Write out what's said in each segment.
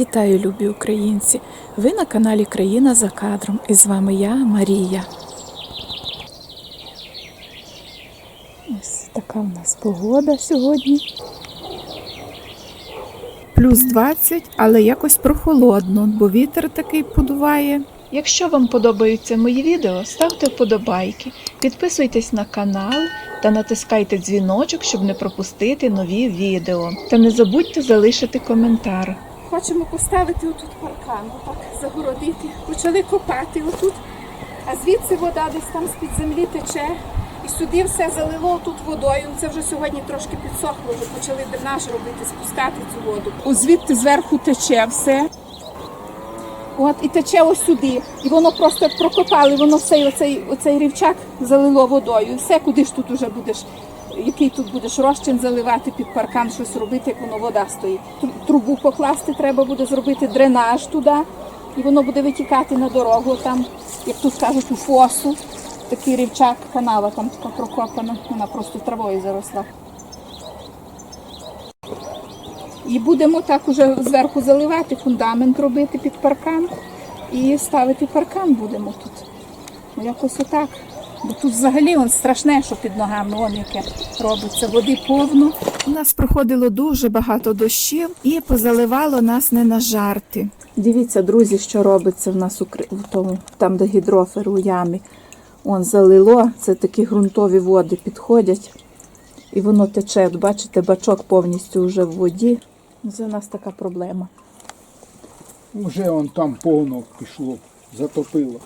Вітаю, любі українці! Ви на каналі Країна за кадром. І з вами я, Марія. Ось така в нас погода сьогодні. Плюс 20, але якось прохолодно, бо вітер такий подуває. Якщо вам подобаються мої відео, ставте вподобайки, підписуйтесь на канал та натискайте дзвіночок, щоб не пропустити нові відео. Та не забудьте залишити коментар. Хочемо поставити отут паркан, отак загородити. Почали копати отут, а звідси вода десь там з-під землі тече. І сюди все залило тут водою. Це вже сьогодні трошки підсохло, вже почали дренаж робити, спускати цю воду. О, звідти зверху тече все. От і тече ось сюди. І воно просто прокопали, воно все оцей, оцей рівчак залило водою. Все, куди ж тут уже будеш, який тут будеш розчин заливати під паркан, щось робити, як воно вода стоїть. Трубу покласти, треба буде зробити дренаж туди, і воно буде витікати на дорогу там, як тут кажуть, у фосу. Такий рівчак, канава там така прокопана, вона просто травою заросла. І будемо так уже зверху заливати, фундамент робити під паркан і ставити паркан будемо тут. Ну, Якось отак. Бо тут взагалі он страшне, що під ногами он яке робиться. Води повно. У нас проходило дуже багато дощів і позаливало нас не на жарти. Дивіться, друзі, що робиться в нас у тому, там, де гідрофер у ямі. Он залило, це такі ґрунтові води підходять. І воно тече. От бачите, бачок повністю вже в воді. Це у нас така проблема. Уже он там повно пішло, затопило.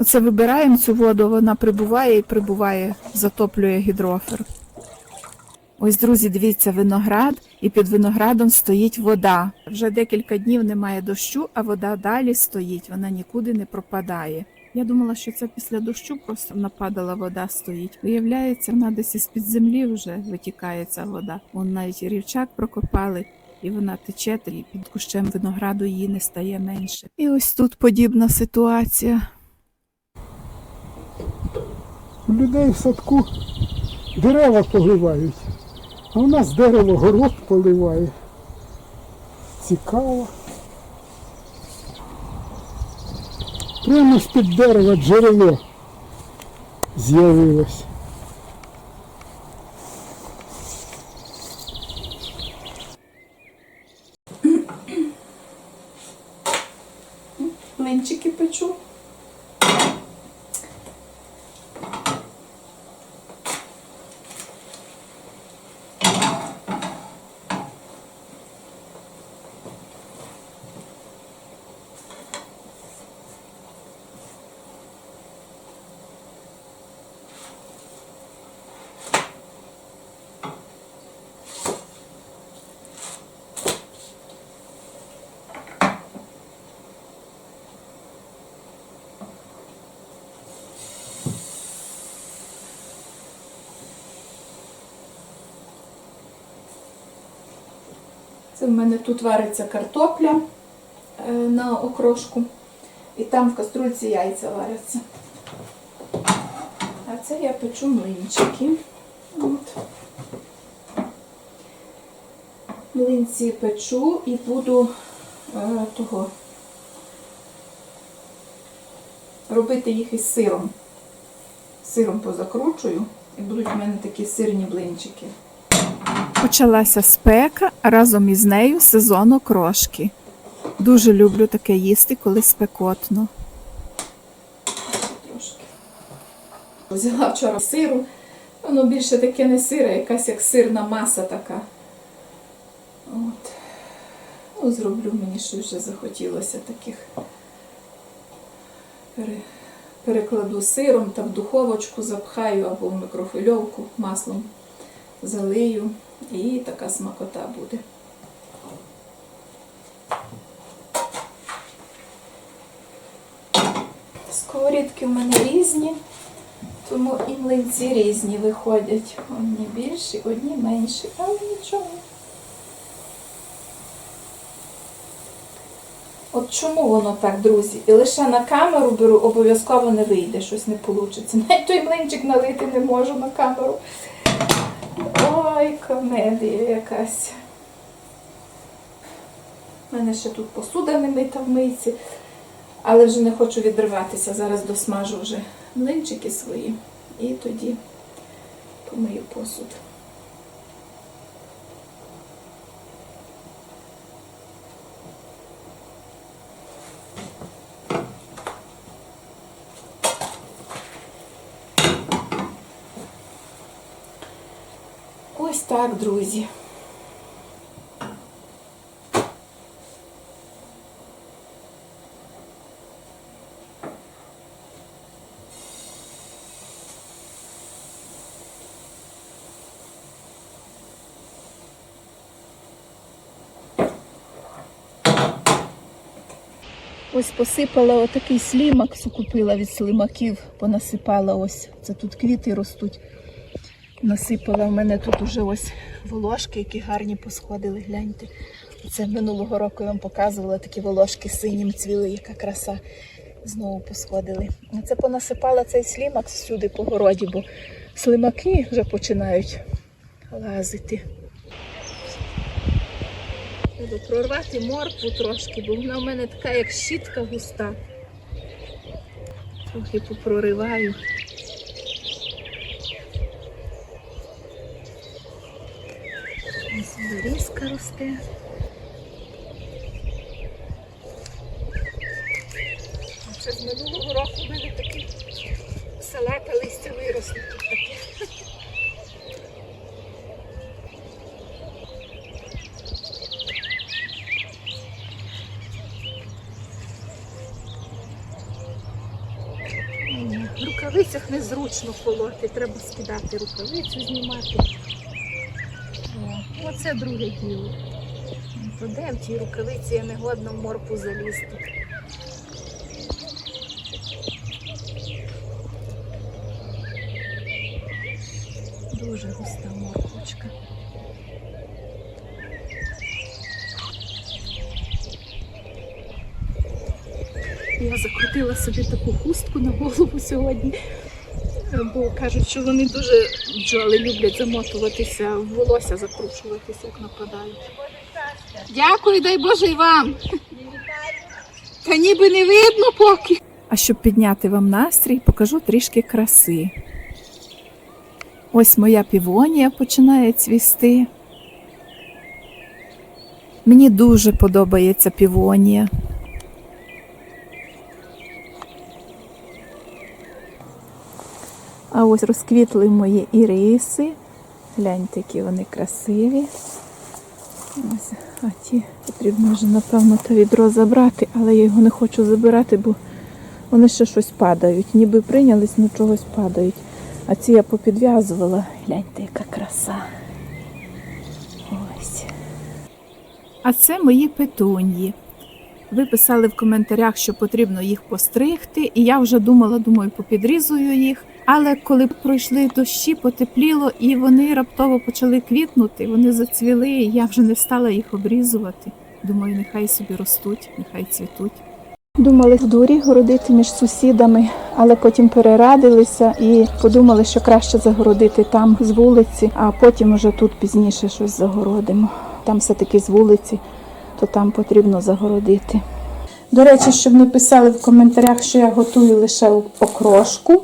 Оце вибираємо цю воду, вона прибуває і прибуває, затоплює гідрофер. Ось, друзі, дивіться, виноград, і під виноградом стоїть вода. Вже декілька днів немає дощу, а вода далі стоїть, вона нікуди не пропадає. Я думала, що це після дощу просто нападала вода стоїть. Виявляється, вона десь із під землі вже витікає ця вода. Вон навіть рівчак прокопали, і вона тече, і під кущем винограду її не стає менше. І ось тут подібна ситуація. У людей в садку дерева поливають, а у нас дерево город поливає. Цікаво. Прямо з-під дерева джерело з'явилось. Млинчики печу. Це в мене тут вариться картопля е, на окрошку. І там в каструльці яйця варяться. А це я печу млинчики. От. Млинці печу і буду е, того робити їх із сиром. Сиром позакручую і будуть в мене такі сирні блинчики. Почалася спека, а разом із нею сезон окрошки. Дуже люблю таке їсти, коли спекотно. Взяла вчора сиру. Воно більше таке не сир, а якась як сирна маса така. От. Ну, зроблю мені щось вже захотілося таких. Пере... Перекладу сиром та в духовочку запхаю або в мікрохвильовку маслом залию і така смакота буде. Сковорідки в мене різні, тому і млинці різні виходять. Одні більші, одні менші, але нічого. От чому воно так, друзі? І лише на камеру беру, обов'язково не вийде, щось не вийде. Навіть той млинчик налити не можу на камеру. Комедія якась. У мене ще тут посуда не мита в мийці, але вже не хочу відриватися. Зараз досмажу вже млинчики свої і тоді помию посуд. Ось так, друзі. Ось посипала отакий слімак, купила від слимаків, понасипала ось. Це тут квіти ростуть. Насипала в мене тут уже ось волошки, які гарні посходили, гляньте. Це минулого року я вам показувала такі волошки синім цвіли, яка краса. Знову посходили. Це понасипала цей слімак всюди по городі, бо слимаки вже починають лазити. Треба прорвати моркву трошки, бо вона в мене така, як щітка густа. Трохи попрориваю. Берізка росте. Це з минулого року в мене такі салата листя виросли тут таке. В рукавицях незручно полоти, треба скидати рукавицю, знімати. О, оце друге діло. То де в тій рукавиці я не годна в морку залізти. Дуже густа морквочка. Я закрутила собі таку хустку на голову сьогодні, бо кажуть, що вони дуже бджоли люблять замотуватися, волосся закручуватися, як нападають. Дякую, дай Боже і вам. Та ніби не видно поки. А щоб підняти вам настрій, покажу трішки краси. Ось моя півонія починає цвісти. Мені дуже подобається півонія. А ось розквітли мої іриси. Гляньте, які вони красиві. Ось, а ті потрібно вже, напевно, те відро забрати, але я його не хочу забирати, бо вони ще щось падають. Ніби прийнялись, але чогось падають. А ці я попідв'язувала. Гляньте, яка краса. Ось. А це мої петуньї. Ви писали в коментарях, що потрібно їх постригти, і я вже думала, думаю, попідрізую їх. Але коли пройшли дощі, потепліло, і вони раптово почали квітнути, вони зацвіли, і я вже не стала їх обрізувати. Думаю, нехай собі ростуть, нехай цвітуть. Думали в дворі городити між сусідами, але потім перерадилися і подумали, що краще загородити там з вулиці, а потім уже тут пізніше щось загородимо. Там все-таки з вулиці, то там потрібно загородити. До речі, щоб не писали в коментарях, що я готую лише окрошку,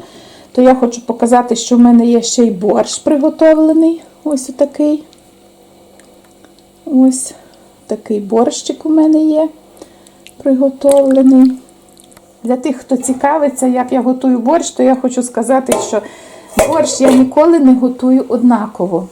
то я хочу показати, що в мене є ще й борщ приготовлений. Ось такий. Ось такий борщик у мене є приготовлений. Для тих, хто цікавиться, як я готую борщ, то я хочу сказати, що борщ я ніколи не готую однаково.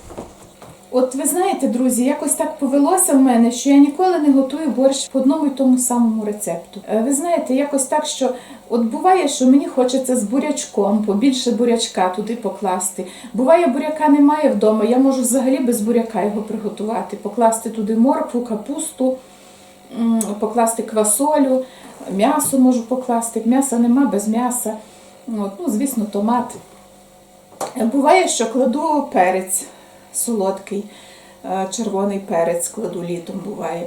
От ви знаєте, друзі, якось так повелося в мене, що я ніколи не готую борщ по одному і тому самому рецепту. Е, Ви знаєте, якось так, що от буває, що мені хочеться з бурячком, побільше бурячка туди покласти. Буває, буряка немає вдома, я можу взагалі без буряка його приготувати, покласти туди моркву, капусту, покласти квасолю, м'ясо можу покласти. М'яса нема без м'яса. Ну, звісно, томат. Е, Буває, що кладу перець солодкий, е, червоний перець кладу літом буває.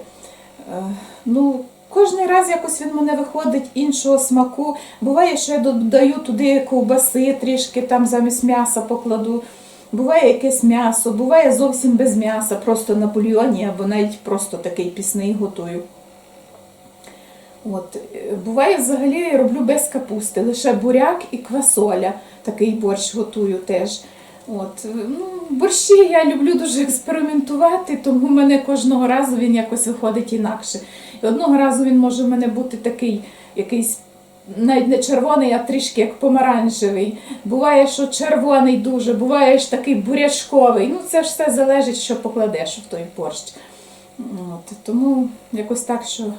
Е, Ну, кожний раз якось він мене виходить іншого смаку. Буває, що я додаю туди ковбаси трішки там замість м'яса покладу. Буває якесь м'ясо, буває зовсім без м'яса, просто на бульйоні або навіть просто такий пісний готую. От. е, Буває, взагалі я роблю без капусти, лише буряк і квасоля. Такий борщ готую теж. От. е, Ну, борщі я люблю дуже експериментувати, тому в мене кожного разу він якось виходить інакше. І одного разу він може в мене бути такий якийсь. Навіть не червоний, а трішки як помаранчевий. Буває, що червоний дуже, буває ж такий бурячковий. Ну, це ж все залежить, що покладеш в той борщ. От, тому якось так, що в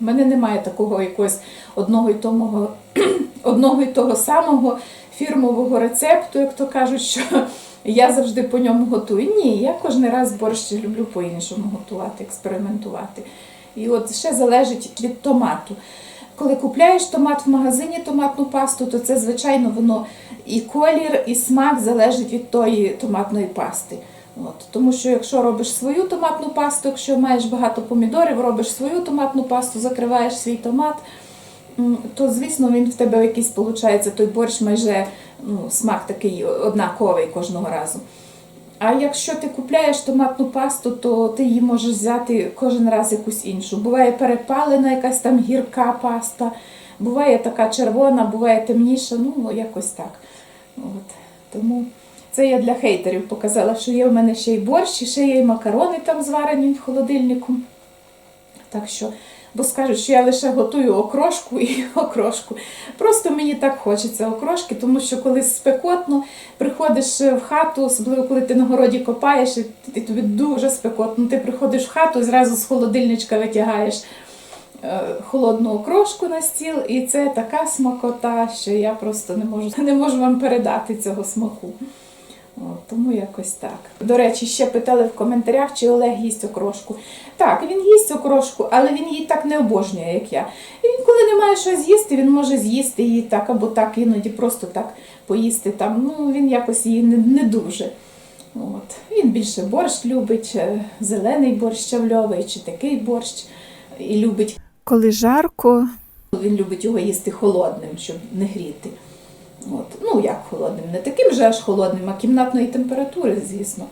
мене немає такого якогось одного і того, одного і того самого фірмового рецепту, як то кажуть, що я завжди по ньому готую. Ні, я кожен раз борщ люблю по-іншому готувати, експериментувати. І от ще залежить від томату. Коли купляєш томат в магазині, томатну пасту, то це, звичайно, воно і колір, і смак залежить від тої томатної пасти. От, тому що якщо робиш свою томатну пасту, якщо маєш багато помідорів, робиш свою томатну пасту, закриваєш свій томат, то звісно він в тебе якийсь виходить, той борщ майже ну, смак такий однаковий кожного разу. А якщо ти купляєш томатну пасту, то ти її можеш взяти кожен раз якусь іншу. Буває перепалена якась там гірка паста, буває така червона, буває темніша, ну якось так. От. Тому це я для хейтерів показала, що є в мене ще й борщ, і ще є й макарони там зварені в холодильнику. Так що, бо скажуть, що я лише готую окрошку і окрошку. Просто мені так хочеться окрошки, тому що коли спекотно, приходиш в хату, особливо коли ти на городі копаєш, і тобі дуже спекотно. Ти приходиш в хату і зразу з холодильничка витягаєш е, холодну окрошку на стіл, і це така смакота, що я просто не можу, не можу вам передати цього смаку. Тому якось так. До речі, ще питали в коментарях, чи Олег їсть окрошку. Так, він їсть окрошку, але він її так не обожнює, як я. І він, коли немає що з'їсти, він може з'їсти її так або так, іноді просто так поїсти там. Ну, він якось її не, не дуже. От. Він більше борщ любить, е, зелений борщ чавльовий, чи такий борщ. І любить, Коли жарко, він любить його їсти холодним, щоб не гріти. От. Ну, як холодним, не таким же аж холодним, а кімнатної температури, звісно.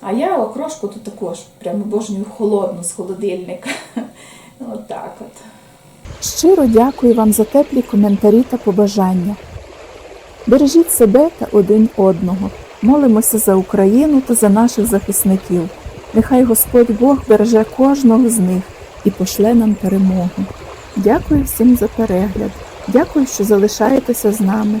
А я окрошку тут також прямо обожнюю холодну з холодильника. От так от. щиро дякую вам за теплі коментарі та побажання. Бережіть себе та один одного. Молимося за Україну та за наших захисників. Нехай Господь Бог береже кожного з них і пошле нам перемогу. Дякую всім за перегляд. Дякую, що залишаєтеся з нами.